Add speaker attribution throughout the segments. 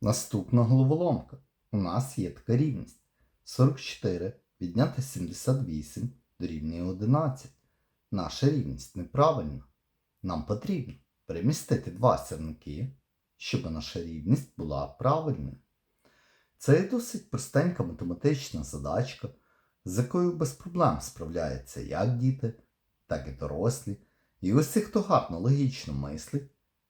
Speaker 1: Наступна головоломка. У нас є така рівність. 44 відняти 78 дорівнює 11. Наша рівність неправильна. Нам потрібно перемістити два сірники, щоб наша рівність була правильною. Це досить простенька математична задачка, з якою без проблем справляються як діти, так і дорослі. І усі, хто гарно логічно мислить,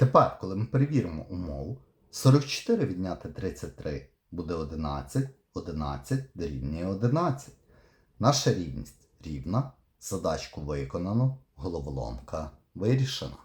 Speaker 1: Тепер, коли ми перевіримо умову, 44 відняти 33 буде 11, 11 дорівнює 11. Наша рівність рівна, задачку виконано, головоломка вирішена.